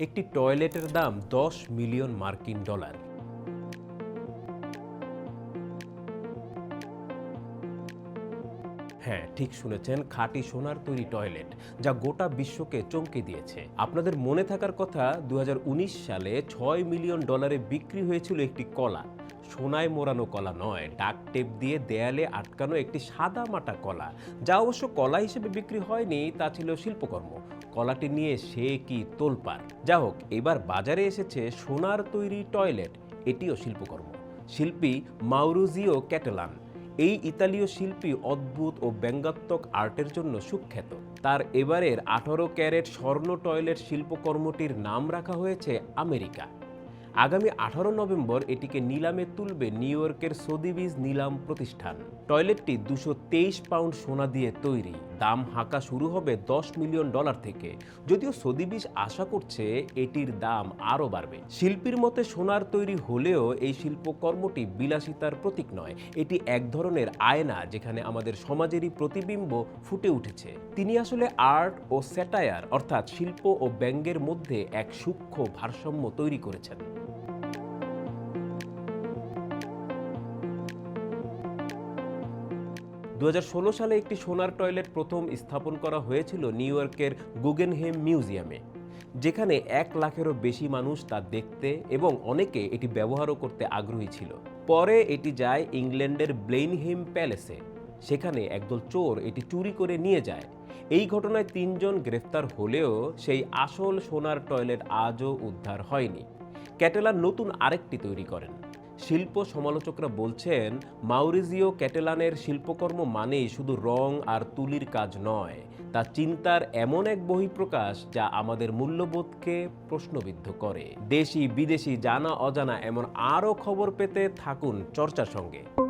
একটি টয়লেটের দাম দশ মিলিয়ন মার্কিন ডলার। হ্যাঁ ঠিক শুনেছেন, খাঁটি সোনার তৈরি টয়লেট, যা গোটা বিশ্বকে চমকে দিয়েছে। আপনাদের মনে থাকার কথা দুই হাজার উনিশ সালে ছয় মিলিয়ন ডলারে বিক্রি হয়েছিল একটি কলা। সোনায় মোড়ানো কলা নয়, ডাক টেপ দিয়ে দেয়ালে আটকানো একটি সাদা মাটা কলা, যা অবশ্য কলা হিসেবে বিক্রি হয়নি, তা ছিল শিল্পকর্ম। কলাটি নিয়ে সে কি তোলপার যা হোক, এবার বাজারে এসেছে সোনার তৈরি টয়লেট, এটিও শিল্পকর্ম। শিল্পী মাউরুজিও ক্যাটেলান। এই ইতালীয় শিল্পী অদ্ভুত ও ব্যঙ্গাত্মক আর্টের জন্য সুখ্যাত। তার এবারের আঠারো ক্যারেট স্বর্ণ টয়লেট শিল্পকর্মটির নাম রাখা হয়েছে আমেরিকা। আগামী আঠারো নভেম্বর এটিকে নিলামে তুলবে নিউ ইয়র্কের সোদিবিজ নিলাম প্রতিষ্ঠান। টয়লেটটি দুশো তেইশ পাউন্ড সোনা দিয়ে তৈরি। দাম হাঁকা শুরু হবে দশ মিলিয়ন ডলার থেকে। যদিও সোদিবিজ আশা করছে এটির দাম আরও বাড়বে। শিল্পীর মতে সোনার তৈরি হলেও এই শিল্পকর্মটি বিলাসিতার প্রতীক নয়। এটি এক ধরনের আয়না যেখানে আমাদের সমাজেরই প্রতিবিম্ব ফুটে উঠেছে। তিনি আসলে আর্ট ও স্যাটায়ার, অর্থাৎ শিল্প ও ব্যঙ্গের মধ্যে এক সূক্ষ্ম ভারসাম্য তৈরি করেছেন। দু হাজার ষোলো সালে একটি সোনার টয়লেট প্রথম স্থাপন করা হয়েছিল নিউ ইয়র্কের গুগেনহেম মিউজিয়ামে, যেখানে এক লাখেরও বেশি মানুষ তা দেখতে এবং অনেকে এটি ব্যবহারও করতে আগ্রহী ছিল। পরে এটি যায় ইংল্যান্ডের ব্লেইনহেম প্যালেসে, সেখানে একদল চোর এটি চুরি করে নিয়ে যায়। এই ঘটনায় তিনজন গ্রেফতার হলেও সেই আসল সোনার টয়লেট আজও উদ্ধার হয়নি। ক্যাটেলার নতুন আরেকটি তৈরি করেন। শিল্প সমালোচকরা বলছেন, মাউরিজিও ক্যাটেলানের শিল্পকর্ম মানেই শুধু রং আর তুলির কাজ নয়, তা চিন্তার এমন এক বহিঃপ্রকাশ যা আমাদের মূল্যবোধকে প্রশ্নবিদ্ধ করে। দেশি বিদেশি জানা অজানা এমন আরও খবর পেতে থাকুন চর্চার সঙ্গে।